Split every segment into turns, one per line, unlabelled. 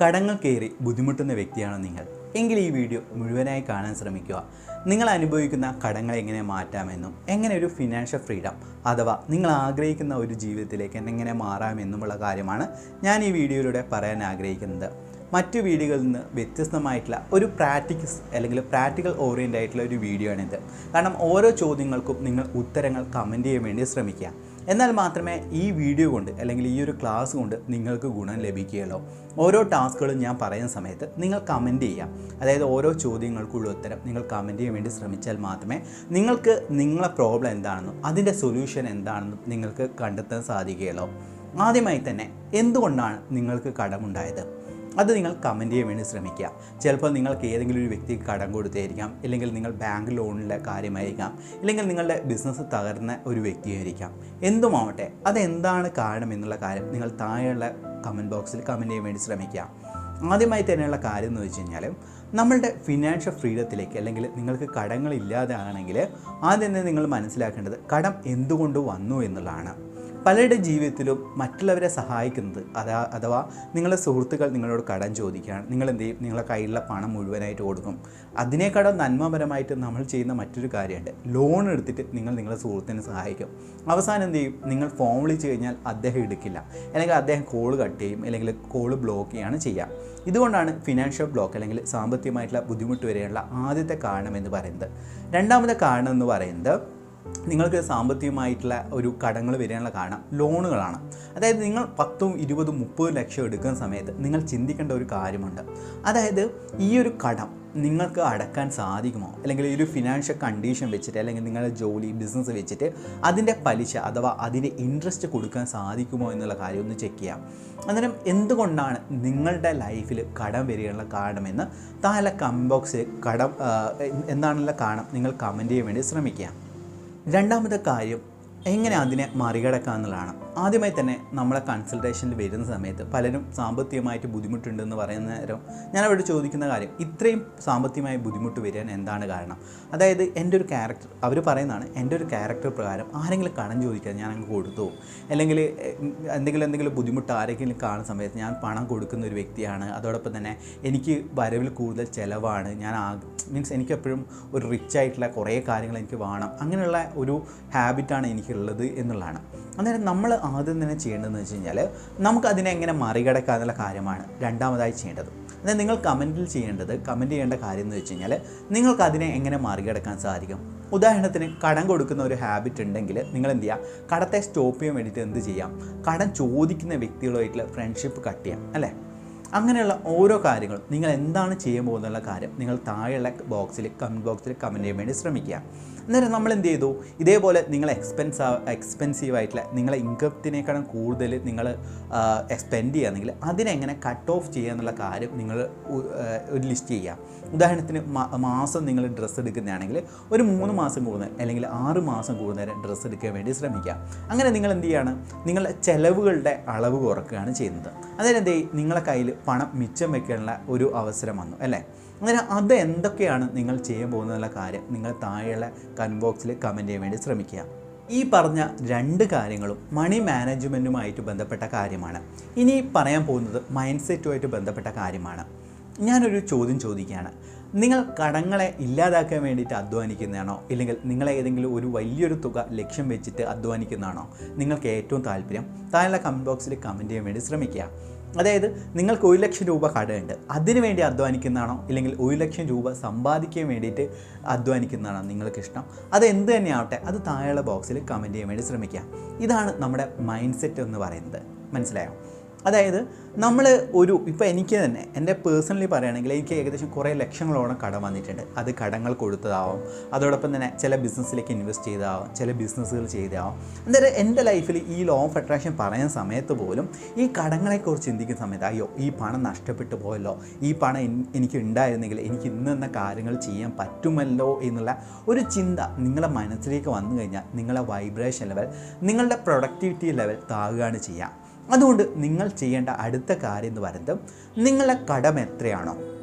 കടങ്ങൾ കയറി ബുദ്ധിമുട്ടുന്ന വ്യക്തിയാണോ നിങ്ങൾ. എങ്കിൽ ഈ വീഡിയോ മുഴുവനായി കാണാൻ ശ്രമിക്കുക. നിങ്ങൾ അനുഭവിക്കുന്ന കടങ്ങളെ എങ്ങനെ മാറ്റാമെന്നും എങ്ങനെ ഒരു ഫിനാൻഷ്യൽ ഫ്രീഡം അഥവാ നിങ്ങൾ ആഗ്രഹിക്കുന്ന ഒരു ജീവിതത്തിലേക്ക് എങ്ങനെ മാറാമെന്നുമുള്ള കാര്യമാണ് ഞാൻ ഈ വീഡിയോയിലൂടെ പറയാൻ ആഗ്രഹിക്കുന്നത്. മറ്റു വീഡിയോകളിൽ നിന്ന് വ്യത്യസ്തമായിട്ടുള്ള ഒരു പ്രാക്ടിക്കൽസ് അല്ലെങ്കിൽ പ്രാക്ടിക്കൽ ഓറിയന്റ് ആയിട്ടുള്ള ഒരു വീഡിയോ ആണിത്. കാരണം ഓരോ ചോദ്യങ്ങൾക്കും നിങ്ങൾ ഉത്തരങ്ങൾ കമന്റ് ചെയ്യാൻ വേണ്ടി ശ്രമിക്കുക. എന്നാൽ മാത്രമേ ഈ വീഡിയോ കൊണ്ട് അല്ലെങ്കിൽ ഈ ഒരു ക്ലാസ് കൊണ്ട് നിങ്ങൾക്ക് ഗുണം ലഭിക്കുകയുള്ളൂ. ഓരോ ടാസ്കുകളും ഞാൻ പറയുന്ന സമയത്ത് നിങ്ങൾ കമന്റ് ചെയ്യാം. അതായത് ഓരോ ചോദ്യങ്ങൾക്കുള്ള ഉത്തരം നിങ്ങൾ കമന്റ് ചെയ്യാൻ വേണ്ടി ശ്രമിച്ചാൽ മാത്രമേ നിങ്ങൾക്ക് നിങ്ങളെ പ്രോബ്ലം എന്താണെന്നും അതിന്റെ സൊല്യൂഷൻ എന്താണെന്നും നിങ്ങൾക്ക് കണ്ടെത്താൻ സാധിക്കുകയുള്ളൂ. ആദ്യമായി തന്നെ എന്തുകൊണ്ടാണ് നിങ്ങൾക്ക് കടമുണ്ടായത്? അത് നിങ്ങൾ കമന്റ് ചെയ്യാൻ വേണ്ടി ശ്രമിക്കുക. ചിലപ്പോൾ നിങ്ങൾക്ക് ഏതെങ്കിലും ഒരു വ്യക്തിക്ക് കടം കൊടുത്തായിരിക്കാം ഇല്ലെങ്കിൽ നിങ്ങൾ ബാങ്ക് ലോണിന്റെ കാര്യമായിരിക്കാം ഇല്ലെങ്കിൽ നിങ്ങളുടെ ബിസിനസ് തകർന്ന ഒരു വ്യക്തിയായിരിക്കാം. എന്തുമാവട്ടെ അതെന്താണ് കാരണം എന്നുള്ള കാര്യം നിങ്ങൾ താഴെയുള്ള കമന്റ് ബോക്സിൽ കമന്റ് ചെയ്യാൻ വേണ്ടി ശ്രമിക്കുക. ആദ്യമായി തന്നെയുള്ള കാര്യം എന്ന് വെച്ച് കഴിഞ്ഞാൽ നമ്മളുടെ ഫിനാൻഷ്യൽ ഫ്രീഡത്തിലേക്ക് അല്ലെങ്കിൽ നിങ്ങൾക്ക് കടങ്ങളില്ലാതെ ആണെങ്കിൽ ആദ്യം തന്നെ നിങ്ങൾ മനസ്സിലാക്കേണ്ടത് കടം എന്തുകൊണ്ട് വന്നു എന്നുള്ളതാണ്. പലരുടെ ജീവിതത്തിലും മറ്റുള്ളവരെ സഹായിക്കുന്നത് അതാ അഥവാ നിങ്ങളുടെ സുഹൃത്തുക്കൾ നിങ്ങളോട് കടം ചോദിക്കുകയാണ്. നിങ്ങൾ എന്ത് ചെയ്യും നിങ്ങളെ കയ്യിലുള്ള പണം മുഴുവനായിട്ട് കൊടുക്കും. അതിനേക്കാളും നന്മപരമായിട്ട് നമ്മൾ ചെയ്യുന്ന മറ്റൊരു കാര്യമുണ്ട്. ലോൺ എടുത്തിട്ട് നിങ്ങൾ നിങ്ങളുടെ സുഹൃത്തിനെ സഹായിക്കും. അവസാനം എന്ത് ചെയ്യും? നിങ്ങൾ ഫോൺ വിളിച്ച് കഴിഞ്ഞാൽ അദ്ദേഹം എടുക്കില്ല. അല്ലെങ്കിൽ അദ്ദേഹം കോൾ കട്ട് ചെയ്യും. അല്ലെങ്കിൽ കോൾ ബ്ലോക്ക് ചെയ്യുകയാണ് ചെയ്യുക. ഇതുകൊണ്ടാണ് ഫിനാൻഷ്യൽ ബ്ലോക്ക് അല്ലെങ്കിൽ സാമ്പത്തികമായിട്ടുള്ള ബുദ്ധിമുട്ട് വരെയുള്ള ആദ്യത്തെ കാരണം എന്ന് പറയുന്നത്. രണ്ടാമത്തെ കാരണം എന്ന് പറയുന്നത് നിങ്ങൾക്ക് സാമ്പത്തികമായിട്ടുള്ള ഒരു കടങ്ങൾ വരാനുള്ള കാരണം ലോണുകളാണ്. അതായത് നിങ്ങൾ പത്തും ഇരുപതും മുപ്പതും ലക്ഷം എടുക്കുന്ന സമയത്ത് നിങ്ങൾ ചിന്തിക്കേണ്ട ഒരു കാര്യമുണ്ട്. അതായത് ഈ ഒരു കടം നിങ്ങൾക്ക് അടക്കാൻ സാധിക്കുമോ? അല്ലെങ്കിൽ ഈ ഒരു ഫിനാൻഷ്യൽ കണ്ടീഷൻ വെച്ചിട്ട് അല്ലെങ്കിൽ നിങ്ങളുടെ ജോലി ബിസിനസ് വെച്ചിട്ട് അതിന്റെ പലിശ അഥവാ അതിന്റെ ഇൻട്രസ്റ്റ് കൊടുക്കാൻ സാധിക്കുമോ എന്നുള്ള കാര്യം ഒന്ന് ചെക്ക് ചെയ്യാം. അന്നേരം എന്തുകൊണ്ടാണ് നിങ്ങളുടെ ലൈഫിൽ കടം വരികയുള്ള കാരണമെന്ന് താഴെ കമന്റ് ബോക്സിൽ കടം ആ, എന്താണുള്ള കാരണം നിങ്ങൾ കമന്റ് ചെയ്യാൻ വേണ്ടി ശ്രമിക്കുക. രണ്ടാമത്തെ കാര്യം എങ്ങനെ അതിനെ മറികടക്കുക എന്നുള്ളതാണ്. ആദ്യമായി തന്നെ നമ്മളെ കൺസൾട്ടേഷനിൽ വരുന്ന സമയത്ത് പലരും സാമ്പത്തികമായിട്ട് ബുദ്ധിമുട്ടുണ്ടെന്ന് പറയുന്ന നേരം ഞാൻ അവിടെ ചോദിക്കുന്ന കാര്യം ഇത്രയും സാമ്പത്തികമായി ബുദ്ധിമുട്ട് വരാൻ എന്താണ് കാരണം അതായത് എന്റെ ഒരു ക്യാരക്ടർ അവർ പറയുന്നതാണ് എന്റെ ഒരു ക്യാരക്ടർ പ്രകാരം ആരെങ്കിലും കടം ചോദിക്കാൻ ഞാൻ അങ്ങ് കൊടുത്തു. അല്ലെങ്കിൽ എന്തെങ്കിലും എന്തെങ്കിലും ബുദ്ധിമുട്ട് ആരെങ്കിലും കാണുന്ന സമയത്ത് ഞാൻ പണം കൊടുക്കുന്ന ഒരു വ്യക്തിയാണ് അതോടൊപ്പം തന്നെ എനിക്ക് വരവിൽ കൂടുതൽ ചിലവാണ് ഞാൻ മീൻസ് എനിക്കെപ്പോഴും ഒരു റിച്ച് ആയിട്ടുള്ള കുറേ കാര്യങ്ങൾ എനിക്ക് വേണം അങ്ങനെയുള്ള ഒരു ഹാബിറ്റാണ് എനിക്കുള്ളത് എന്നുള്ളതാണ് അന്നേരം നമ്മൾ ആദ്യം തന്നെ ചെയ്യേണ്ടതെന്ന് വെച്ച് കഴിഞ്ഞാൽ നമുക്ക് അതിനെ എങ്ങനെ മറികടക്കുക എന്നുള്ള കാര്യമാണ് രണ്ടാമതായി ചെയ്യേണ്ടത്. അതായത് നിങ്ങൾ കമന്റിൽ ചെയ്യേണ്ടത് കമന്റ് ചെയ്യേണ്ട കാര്യം എന്ന് വെച്ച് കഴിഞ്ഞാൽ നിങ്ങൾക്ക് അതിനെ എങ്ങനെ മറികടക്കാൻ സാധിക്കും? ഉദാഹരണത്തിന് കടം കൊടുക്കുന്ന ഒരു ഹാബിറ്റ് ഉണ്ടെങ്കിൽ നിങ്ങൾ എന്ത് ചെയ്യുക കടത്തെ സ്റ്റോപ്പ് ചെയ്യാൻ വേണ്ടിയിട്ട് എന്ത് ചെയ്യാം? കടം ചോദിക്കുന്ന വ്യക്തികളുമായിട്ടുള്ള ഫ്രണ്ട്ഷിപ്പ് കട്ട് ചെയ്യാം അല്ലേ? അങ്ങനെയുള്ള ഓരോ കാര്യങ്ങളും നിങ്ങൾ എന്താണ് ചെയ്യാൻ പോകുന്നുള്ള കാര്യം നിങ്ങൾ താഴെയുള്ള ബോക്സിൽ കമന്റ് ബോക്സിൽ കമന്റ് ചെയ്യാൻ വേണ്ടി ശ്രമിക്കുക. അന്നേരം നമ്മൾ എന്ത് ചെയ്തു? ഇതേപോലെ നിങ്ങൾ എക്സ്പെൻസ് എക്സ്പെൻസീവ് ആയിട്ടുള്ള നിങ്ങളെ ഇൻകത്തിനേക്കാളും കൂടുതൽ നിങ്ങൾ സ്പെൻഡ് ചെയ്യുകയാണെങ്കിൽ അതിനെങ്ങനെ കട്ട് ഓഫ് ചെയ്യുക എന്നുള്ള കാര്യം നിങ്ങൾ ഒരു ലിസ്റ്റ് ചെയ്യുക. ഉദാഹരണത്തിന് മാസം നിങ്ങൾ ഡ്രസ്സ് എടുക്കുന്നതാണെങ്കിൽ ഒരു മൂന്ന് മാസം കൂടുന്ന അല്ലെങ്കിൽ ആറ് മാസം കൂടുന്നേരം ഡ്രസ്സ് എടുക്കാൻ വേണ്ടി ശ്രമിക്കുക. അങ്ങനെ നിങ്ങൾ എന്ത് ചെയ്യുകയാണ്? നിങ്ങളുടെ ചിലവുകളുടെ അളവ് കുറക്കുകയാണ് ചെയ്യുന്നത്. അതായത് എന്ത് ചെയ്യും? നിങ്ങളെ കയ്യിൽ പണം മിച്ചം വെക്കാനുള്ള ഒരു അവസരം വന്നു അല്ലേ? അങ്ങനെ അത് എന്തൊക്കെയാണ് നിങ്ങൾ ചെയ്യാൻ പോകുന്നതെന്നുള്ള കാര്യം നിങ്ങൾ താഴെയുള്ള കമന്റ് ബോക്സിൽ കമന്റ് ചെയ്യാൻ വേണ്ടി ശ്രമിക്കുക. ഈ പറഞ്ഞ രണ്ട് കാര്യങ്ങളും മണി മാനേജ്മെന്റുമായിട്ട് ബന്ധപ്പെട്ട കാര്യമാണ്. ഇനി പറയാൻ പോകുന്നത് മൈൻഡ് സെറ്റുമായിട്ട് ബന്ധപ്പെട്ട കാര്യമാണ്. ഞാനൊരു ചോദ്യം ചോദിക്കുകയാണ്. നിങ്ങൾ കടങ്ങളെ ഇല്ലാതാക്കാൻ വേണ്ടിയിട്ട് അധ്വാനിക്കുന്നതാണോ? ഇല്ലെങ്കിൽ നിങ്ങൾ ഏതെങ്കിലും ഒരു വലിയൊരു തുക ലക്ഷ്യം വെച്ചിട്ട് അധ്വാനിക്കുന്നതാണോ? നിങ്ങൾക്ക് ഏറ്റവും താല്പര്യം? താഴെ കമന്റ് ബോക്സിൽ കമന്റ് ചെയ്യാൻ വേണ്ടി ശ്രമിക്കുക. അതായത് നിങ്ങൾക്ക് ഒരു ലക്ഷം രൂപ കടയുണ്ട്. അതിനു വേണ്ടി അധ്വാനിക്കുന്നതാണോ? ഇല്ലെങ്കിൽ ഒരു ലക്ഷം രൂപ സമ്പാദിക്കാൻ വേണ്ടിയിട്ട് അധ്വാനിക്കുന്നതാണോ നിങ്ങൾക്ക് ഇഷ്ടം? അത് എന്ത് തന്നെയാവട്ടെ അത് താഴെയുള്ള ബോക്സിൽ കമന്റ് ചെയ്യാൻ വേണ്ടി ശ്രമിക്കുക ഇതാണ് നമ്മുടെ മൈൻഡ് സെറ്റ് എന്ന് പറയുന്നത്. മനസ്സിലായോ? അതായത് നമ്മൾ ഒരു ഇപ്പോൾ എനിക്ക് തന്നെ എന്റെ പേഴ്സണലി പറയുകയാണെങ്കിൽ എനിക്ക് ഏകദേശം കുറേ ലക്ഷങ്ങളോളം കടം വന്നിട്ടുണ്ട്. അത് കടങ്ങൾ കൊടുത്തതാവും. അതോടൊപ്പം തന്നെ ചില ബിസിനസ്സിലേക്ക് ഇൻവെസ്റ്റ് ചെയ്തതാവും. ചില ബിസിനസ്സുകൾ ചെയ്തതാവും. എന്തായാലും എന്റെ ലൈഫിൽ ഈ ലോ ഓഫ് അട്രാക്ഷൻ പറയുന്ന സമയത്ത് പോലും ഈ കടങ്ങളെക്കുറിച്ച് ചിന്തിക്കുന്ന സമയത്ത് അയ്യോ ഈ പണം നഷ്ടപ്പെട്ടു പോയല്ലോ. ഈ പണം എനിക്ക് ഉണ്ടായിരുന്നെങ്കിൽ എനിക്ക് ഇന്ന് കാര്യങ്ങൾ ചെയ്യാൻ പറ്റുമല്ലോ എന്നുള്ള ഒരു ചിന്ത നിങ്ങളുടെ മനസ്സിലേക്ക് വന്നു കഴിഞ്ഞാൽ നിങ്ങളുടെ വൈബ്രേഷൻ ലെവൽ നിങ്ങളുടെ പ്രൊഡക്ടിവിറ്റി ലെവൽ താഴുകയാണ് ചെയ്യുക അതുകൊണ്ട് നിങ്ങൾ ചെയ്യേണ്ട അടുത്ത കാര്യം എന്ന് പറയുന്നത് നിങ്ങളുടെ കടം എത്രയാണോ.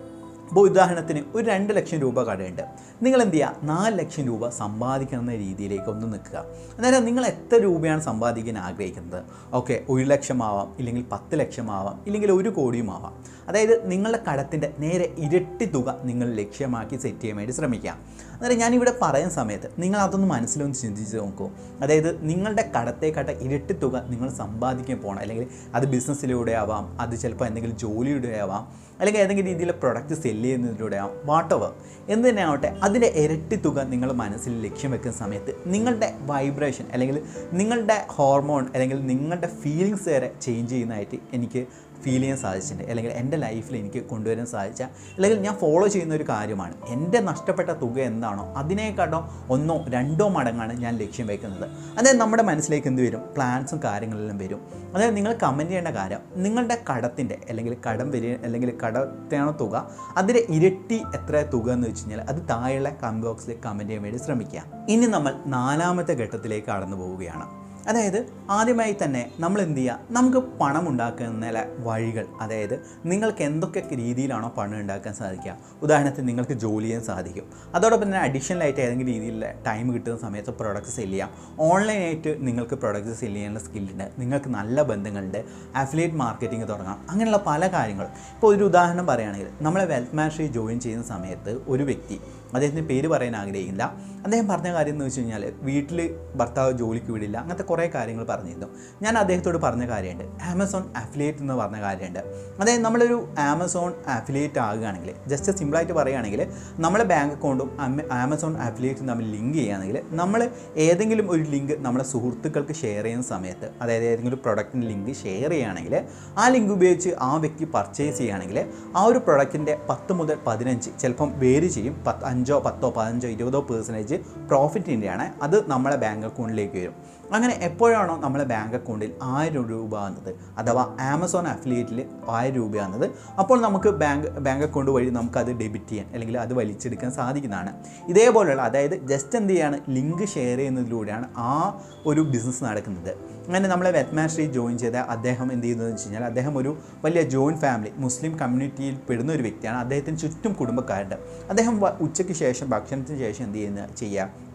ഇപ്പോൾ ഉദാഹരണത്തിന് ഒരു രണ്ട് ലക്ഷം രൂപ കടയുണ്ട്. നിങ്ങൾ എന്ത് ചെയ്യുക നാല് ലക്ഷം രൂപ സമ്പാദിക്കുന്ന രീതിയിലേക്ക് ഒന്ന് നിൽക്കുക. അന്നേരം നിങ്ങൾ എത്ര രൂപയാണ് സമ്പാദിക്കാൻ ആഗ്രഹിക്കുന്നത്? ഓക്കെ ഒരു ലക്ഷമാവാം ഇല്ലെങ്കിൽ പത്ത് ലക്ഷമാവാം ഇല്ലെങ്കിൽ ഒരു കോടിയും ആവാം അതായത് നിങ്ങളുടെ കടത്തിന്റെ നേരെ ഇരട്ടി തുക നിങ്ങൾ ലക്ഷ്യമാക്കി സെറ്റ് ചെയ്യാൻ വേണ്ടി ശ്രമിക്കുക. അന്നേരം ഞാനിവിടെ പറയുന്ന സമയത്ത് നിങ്ങൾ അതൊന്ന് മനസ്സിലൊന്ന് ചിന്തിച്ച് നോക്കൂ. അതായത് നിങ്ങളുടെ കടത്തേക്കാട്ട ഇരട്ടി തുക നിങ്ങൾ സമ്പാദിക്കാൻ പോകണം അല്ലെങ്കിൽ അത് ബിസിനസ്സിലൂടെ ആവാം അത് ചിലപ്പോൾ എന്തെങ്കിലും ജോലിയുടെ ആവാം അല്ലെങ്കിൽ ഏതെങ്കിലും രീതിയിലെ പ്രൊഡക്റ്റ് സെല്ല് ചെയ്യുന്നതിലൂടെ എന്നതിലൂടെ വാട്ടവർ എന്ത് തന്നെ ആവട്ടെ അതിന്റെ ഇരട്ടി തുക നിങ്ങൾ മനസ്സിൽ ലക്ഷ്യം വെക്കുന്ന സമയത്ത് നിങ്ങളുടെ വൈബ്രേഷൻ അല്ലെങ്കിൽ നിങ്ങളുടെ ഹോർമോൺ അല്ലെങ്കിൽ നിങ്ങളുടെ ഫീലിങ്സ് വരെ ചേഞ്ച് ചെയ്യുന്നതായിട്ട് എനിക്ക് ഫീൽ ചെയ്യാൻ സാധിച്ചിട്ടുണ്ട്. അല്ലെങ്കിൽ എന്റെ ലൈഫിൽ എനിക്ക് കൊണ്ടുവരാൻ സാധിച്ച അല്ലെങ്കിൽ ഞാൻ ഫോളോ ചെയ്യുന്ന ഒരു കാര്യമാണ്. എന്റെ നഷ്ടപ്പെട്ട തുക എന്താണോ അതിനേക്കാട്ടോ ഒന്നോ രണ്ടോ മടങ്ങാണ് ഞാൻ ലക്ഷ്യം വയ്ക്കുന്നത് അതായത് നമ്മുടെ മനസ്സിലേക്ക് എന്ത് വരും? പ്ലാൻസും കാര്യങ്ങളെല്ലാം വരും. അതായത് നിങ്ങൾ കമന്റ് ചെയ്യേണ്ട കാര്യം നിങ്ങളുടെ കടത്തിന്റെ അല്ലെങ്കിൽ കടം വരിക അല്ലെങ്കിൽ കടത്തെയാണോ തുക അതിന്റെ ഇരട്ടി എത്ര തുക എന്ന് വെച്ച് കഴിഞ്ഞാൽ അത് താഴെയുള്ള കമന്റ് ബോക്സിൽ കമന്റ് ചെയ്യാൻ വേണ്ടി ശ്രമിക്കുക. ഇനി നമ്മൾ നാലാമത്തെ ഘട്ടത്തിലേക്ക് കടന്നു പോവുകയാണ്. അതായത് ആദ്യമായി തന്നെ നമ്മൾ എന്ത് ചെയ്യുക നമുക്ക് പണം ഉണ്ടാക്കുന്ന വഴികൾ. അതായത് നിങ്ങൾക്ക് എന്തൊക്കെ രീതിയിലാണോ പണം ഉണ്ടാക്കാൻ സാധിക്കുക. ഉദാഹരണത്തിന് നിങ്ങൾക്ക് ജോലി ചെയ്യാൻ സാധിക്കും. അതോടൊപ്പം തന്നെ അഡീഷണൽ ആയിട്ട് ഏതെങ്കിലും രീതിയിൽ ടൈം കിട്ടുന്ന സമയത്ത് പ്രൊഡക്റ്റ് സെൽ ചെയ്യാം. ഓൺലൈനായിട്ട് നിങ്ങൾക്ക് പ്രൊഡക്റ്റ് സെൽ ചെയ്യാനുള്ള സ്കില്ലുണ്ട്. നിങ്ങൾക്ക് നല്ല ബന്ധങ്ങളുണ്ട്. അഫിലിയേറ്റ് മാർക്കറ്റിംഗ് തുടങ്ങാം. അങ്ങനെയുള്ള പല കാര്യങ്ങളും ഇപ്പോൾ ഒരു ഉദാഹരണം പറയുകയാണെങ്കിൽ നമ്മളെ വെൽത്ത് മാഷറി ജോയിൻ ചെയ്യുന്ന സമയത്ത് ഒരു വ്യക്തി അദ്ദേഹത്തിന്റെ പേര് പറയാൻ ആഗ്രഹിക്കില്ല. അദ്ദേഹം പറഞ്ഞ കാര്യം എന്ന് വെച്ച് കഴിഞ്ഞാൽ വീട്ടിൽ ഭർത്താവ് ജോലിക്ക് വിടില്ല അങ്ങനത്തെ കുറേ കാര്യങ്ങൾ പറഞ്ഞിരുന്നു. ഞാൻ അദ്ദേഹത്തോട് പറഞ്ഞ കാര്യമുണ്ട്. ആമസോൺ അഫിലിയേറ്റ് എന്ന് പറഞ്ഞ കാര്യമുണ്ട്. അതായത് നമ്മളൊരു ആമസോൺ അഫിലിയേറ്റ് ആകുകയാണെങ്കിൽ ജസ്റ്റ് സിമ്പിളായിട്ട് പറയുകയാണെങ്കിൽ നമ്മളെ ബാങ്ക് അക്കൗണ്ടും ആമസോൺ അഫിലിയേറ്റും തമ്മിൽ ലിങ്ക് ചെയ്യുകയാണെങ്കിൽ നമ്മൾ ഏതെങ്കിലും ഒരു ലിങ്ക് നമ്മുടെ സുഹൃത്തുക്കൾക്ക് ഷെയർ ചെയ്യുന്ന സമയത്ത് അതായത് ഏതെങ്കിലും ഒരു പ്രൊഡക്റ്റിന്റെ ലിങ്ക് ഷെയർ ചെയ്യുകയാണെങ്കിൽ ആ ലിങ്ക് ഉപയോഗിച്ച് ആ വ്യക്തി പർച്ചേസ് ചെയ്യുകയാണെങ്കിൽ ആ ഒരു പ്രൊഡക്റ്റിന്റെ പത്ത് മുതൽ പതിനഞ്ച് ചിലപ്പം വേര് ചെയ്യും പത്ത് അഞ്ചോ പത്തോ പതിനഞ്ചോ ഇരുപതോ പേഴ്സന്റേജ് പ്രോഫിറ്റിന്റെയാണ് അത് നമ്മളെ ബാങ്ക് അക്കൗണ്ടിലേക്ക് വരും. അങ്ങനെ എപ്പോഴാണോ നമ്മളെ ബാങ്ക് അക്കൗണ്ടിൽ ആയിരം രൂപ എന്നത് അഥവാ ആമസോൺ അഫിലിയേറ്റിൽ ആയിരം രൂപ എന്നത് അപ്പോൾ നമുക്ക് ബാങ്ക് ബാങ്ക് അക്കൗണ്ട് വഴി നമുക്കത് ഡെബിറ്റ് ചെയ്യാൻ അല്ലെങ്കിൽ അത് വലിച്ചെടുക്കാൻ സാധിക്കുന്നതാണ്. ഇതേപോലെയുള്ള അതായത് ജസ്റ്റ് എന്ത് ചെയ്യാണ്? ലിങ്ക് ഷെയർ ചെയ്യുന്നതിലൂടെയാണ് ആ ഒരു ബിസിനസ് നടക്കുന്നത്. അങ്ങനെ നമ്മളെ വെറ്റ്മാസ്ട്രി ജോയിൻ ചെയ്ത അദ്ദേഹം എന്ത് ചെയ്യുന്നതെന്ന് വെച്ച് കഴിഞ്ഞാൽ അദ്ദേഹം ഒരു വലിയ ജോയിൻ ഫാമിലി മുസ്ലിം കമ്മ്യൂണിറ്റിയിൽ പെടുന്ന ഒരു വ്യക്തിയാണ്. അദ്ദേഹത്തിന് ചുറ്റും കുടുംബക്കാരുണ്ട്. അദ്ദേഹം ഉച്ചയ്ക്ക് ശേഷം ഭക്ഷണത്തിന് ശേഷം എന്ത് ചെയ്യുന്ന ചെയ്യുക?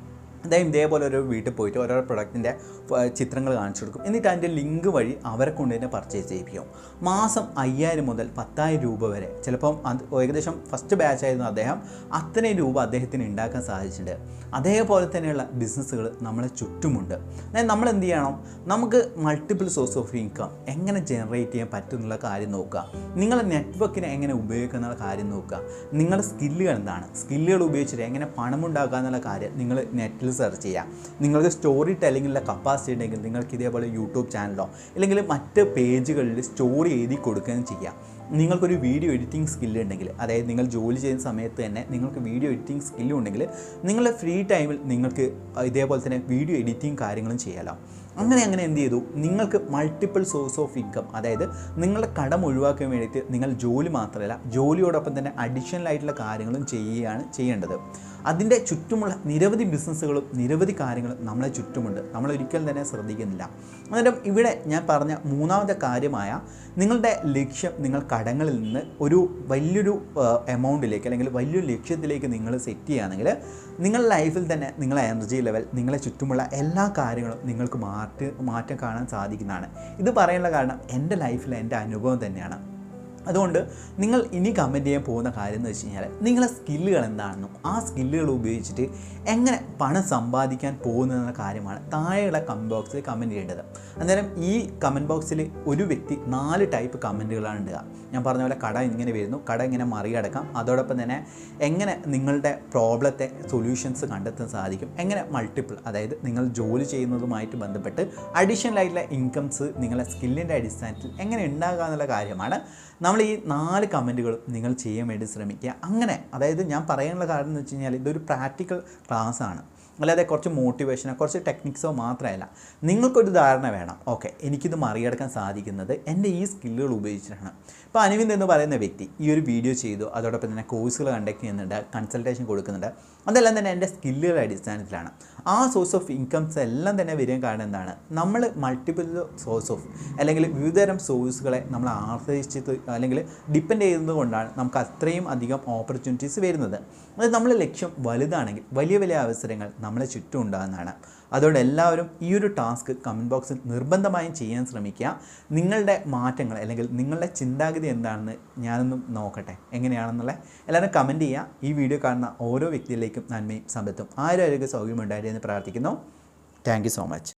അദ്ദേഹം ഇതേപോലെ ഓരോ വീട്ടിൽ പോയിട്ട് ഓരോ പ്രൊഡക്റ്റിന്റെ ചിത്രങ്ങൾ കാണിച്ചു കൊടുക്കും. എന്നിട്ട് അതിന്റെ ലിങ്ക് വഴി അവരെ കൊണ്ട് തന്നെ പർച്ചേസ് ചെയ്യിപ്പിക്കും. മാസം അയ്യായിരം മുതൽ പത്തായിരം രൂപ വരെ. ചിലപ്പം അത് ഏകദേശം ഫസ്റ്റ് ബാച്ച് ആയിരുന്നു അദ്ദേഹം. അത്രയും രൂപ അദ്ദേഹത്തിന് ഉണ്ടാക്കാൻ സാധിച്ചിട്ടുണ്ട്. അതേപോലെ തന്നെയുള്ള ബിസിനസ്സുകൾ നമ്മളെ ചുറ്റുമുണ്ട്. നമ്മൾ എന്ത് ചെയ്യണം? നമുക്ക് മൾട്ടിപ്പിൾ സോഴ്സ് ഓഫ് ഇൻകം എങ്ങനെ ജനറേറ്റ് ചെയ്യാൻ പറ്റും എന്നുള്ള കാര്യം നോക്കുക. നിങ്ങളുടെ നെറ്റ്വർക്കിനെ എങ്ങനെ ഉപയോഗിക്കുക എന്നുള്ള കാര്യം നോക്കുക. നിങ്ങളുടെ സ്കില്ലുകൾ എന്താണ്? സ്കില്ലുകൾ ഉപയോഗിച്ചിട്ട് എങ്ങനെ പണം ഉണ്ടാക്കുക എന്നുള്ള കാര്യം നിങ്ങൾ നെറ്റിൽ സെർച്ച് ചെയ്യാം. നിങ്ങൾക്ക് സ്റ്റോറി ടെല്ലിങ്ങിലുള്ള കപ്പാസിറ്റി ഉണ്ടെങ്കിൽ നിങ്ങൾക്ക് ഇതേപോലെ യൂട്യൂബ് ചാനലോ അല്ലെങ്കിൽ മറ്റ് പേജുകളിൽ സ്റ്റോറി എഴുതി കൊടുക്കുകയും ചെയ്യാം. നിങ്ങൾക്കൊരു വീഡിയോ എഡിറ്റിംഗ് സ്കില്ല് ഉണ്ടെങ്കിൽ അതായത് നിങ്ങൾ ജോലി ചെയ്യുന്ന സമയത്ത് തന്നെ നിങ്ങൾക്ക് വീഡിയോ എഡിറ്റിംഗ് സ്കില്ലും ഉണ്ടെങ്കിൽ നിങ്ങളുടെ ഫ്രീ ടൈമിൽ നിങ്ങൾക്ക് ഇതേപോലെ തന്നെ വീഡിയോ എഡിറ്റിംഗ് കാര്യങ്ങളും ചെയ്യാമല്ലോ അങ്ങനെ അങ്ങനെ എന്ത് ചെയ്തു? നിങ്ങൾക്ക് മൾട്ടിപ്പിൾ സോഴ്സ് ഓഫ് ഇൻകം അതായത് നിങ്ങളുടെ കടം ഒഴിവാക്കാൻ വേണ്ടിയിട്ട് നിങ്ങൾ ജോലി മാത്രമല്ല ജോലിയോടൊപ്പം തന്നെ അഡീഷണൽ ആയിട്ടുള്ള കാര്യങ്ങളും ചെയ്യുകയാണ് ചെയ്യേണ്ടത്. അതിന്റെ ചുറ്റുമുള്ള നിരവധി ബിസിനസ്സുകളും നിരവധി കാര്യങ്ങളും നമ്മളെ ചുറ്റുമുണ്ട്. നമ്മൾ ഒരിക്കലും തന്നെ ശ്രദ്ധിക്കുന്നില്ല. അന്നേരം ഇവിടെ ഞാൻ പറഞ്ഞ മൂന്നാമത്തെ കാര്യമായ നിങ്ങളുടെ ലക്ഷ്യം നിങ്ങൾ കടങ്ങളിൽ നിന്ന് ഒരു വലിയൊരു എമൗണ്ടിലേക്ക് അല്ലെങ്കിൽ വലിയൊരു ലക്ഷ്യത്തിലേക്ക് നിങ്ങൾ സെറ്റ് ചെയ്യുകയാണെങ്കിൽ നിങ്ങളുടെ ലൈഫിൽ തന്നെ നിങ്ങളെ എനർജി ലെവൽ നിങ്ങളെ ചുറ്റുമുള്ള എല്ലാ കാര്യങ്ങളും നിങ്ങൾക്ക് മാറ്റി മാറ്റം കാണാൻ സാധിക്കുന്നതാണ്. ഇത് പറയാനുള്ള കാരണം എന്റെ ലൈഫിലെ എന്റെ അനുഭവം തന്നെയാണ്. അതുകൊണ്ട് നിങ്ങൾ ഇനി കമന്റ് ചെയ്യാൻ പോകുന്ന കാര്യം എന്ന് വെച്ച് കഴിഞ്ഞാൽ നിങ്ങളെ സ്കില്ലുകൾ എന്താണെന്നും ആ സ്കില്ലുകൾ ഉപയോഗിച്ചിട്ട് എങ്ങനെ പണം സമ്പാദിക്കാൻ പോകുന്നതെന്ന കാര്യമാണ് താഴെയുള്ള കമന്റ് ബോക്സിൽ കമന്റ് ചെയ്യേണ്ടത്. അന്നേരം ഈ കമന്റ് ബോക്സിൽ ഒരു വ്യക്തി നാല് ടൈപ്പ് കമന്റുകളാണ് ഇടുക. ഞാൻ പറഞ്ഞ പോലെ കട ഇങ്ങനെ വരുന്നു. കട ഇങ്ങനെ മറികടക്കാം. അതോടൊപ്പം തന്നെ എങ്ങനെ നിങ്ങളുടെ പ്രോബ്ലത്തെ സൊല്യൂഷൻസ് കണ്ടെത്താൻ സാധിക്കും. എങ്ങനെ മൾട്ടിപ്പിൾ അതായത് നിങ്ങൾ ജോലി ചെയ്യുന്നതുമായിട്ട് ബന്ധപ്പെട്ട് അഡീഷണൽ ആയിട്ടുള്ള ഇൻകംസ് നിങ്ങളുടെ സ്കില്ലിന്റെ അടിസ്ഥാനത്തിൽ എങ്ങനെ ഉണ്ടാകുക എന്നുള്ള കാര്യമാണ്. നമ്മൾ ഈ നാല് കമന്റുകളും നിങ്ങൾ ചെയ്യാൻ വേണ്ടി ശ്രമിക്കുക. അങ്ങനെ അതായത് ഞാൻ പറയാനുള്ള കാരണം എന്ന് വെച്ച് കഴിഞ്ഞാൽ ഇതൊരു പ്രാക്ടിക്കൽ ക്ലാസ് ആണ് അല്ലാതെ കുറച്ച് മോട്ടിവേഷനോ കുറച്ച് ടെക്നിക്സോ മാത്രമല്ല. നിങ്ങൾക്കൊരു ധാരണ വേണം. ഓക്കെ എനിക്കിത് മറികടക്കാൻ സാധിക്കുന്നത് എന്റെ ഈ സ്കില്ലുകൾ ഉപയോഗിച്ചിട്ടാണ്. ഇപ്പോൾ അനുവിന്ദ് എന്ന് പറയുന്ന വ്യക്തി ഈ ഒരു വീഡിയോ ചെയ്തു. അതോടൊപ്പം തന്നെ കോഴ്സുകൾ കണ്ടക്ട് ചെയ്യുന്നുണ്ട് കൺസൾട്ടേഷൻ കൊടുക്കുന്നുണ്ട്. അതെല്ലാം തന്നെ എന്റെ സ്കില്ലുകളുടെ അടിസ്ഥാനത്തിലാണ്. ആ സോഴ്സ് ഓഫ് ഇൻകംസ് എല്ലാം തന്നെ വരാൻ കാരണം എന്താണ്? നമ്മൾ മൾട്ടിപ്പിൾ സോഴ്സ് ഓഫ് അല്ലെങ്കിൽ വിവിധതരം സോഴ്സുകളെ നമ്മൾ ആശ്രയിച്ചിട്ട് അല്ലെങ്കിൽ ഡിപ്പെൻഡ് ചെയ്യുന്നത് കൊണ്ടാണ് നമുക്ക് അത്രയും അധികം ഓപ്പർച്യൂണിറ്റീസ് വരുന്നത്. അത് നമ്മളെ ലക്ഷ്യം വലുതാണെങ്കിൽ വലിയ വലിയ അവസരങ്ങൾ നമ്മളെ ചുറ്റും ഉണ്ടാകുന്നതാണ്. അതുകൊണ്ട് എല്ലാവരും ഈ ഒരു ടാസ്ക് കമന്റ് ബോക്സിൽ നിർബന്ധമായും ചെയ്യാൻ ശ്രമിക്കുക. നിങ്ങളുടെ മാറ്റങ്ങൾ അല്ലെങ്കിൽ നിങ്ങളുടെ ചിന്താഗതി എന്താണെന്ന് ഞാനൊന്നും നോക്കട്ടെ. എങ്ങനെയാണെന്നുള്ള എല്ലാവരും കമന്റ് ചെയ്യുക. ഈ വീഡിയോ കാണുന്ന ഓരോ വ്യക്തിയിലേക്കും നന്മയും സമ്പത്തും. ആരോഗ്യ സൗകര്യം ഉണ്ടായിട്ട് എന്ന് പ്രാർത്ഥിക്കുന്നു. Thank so much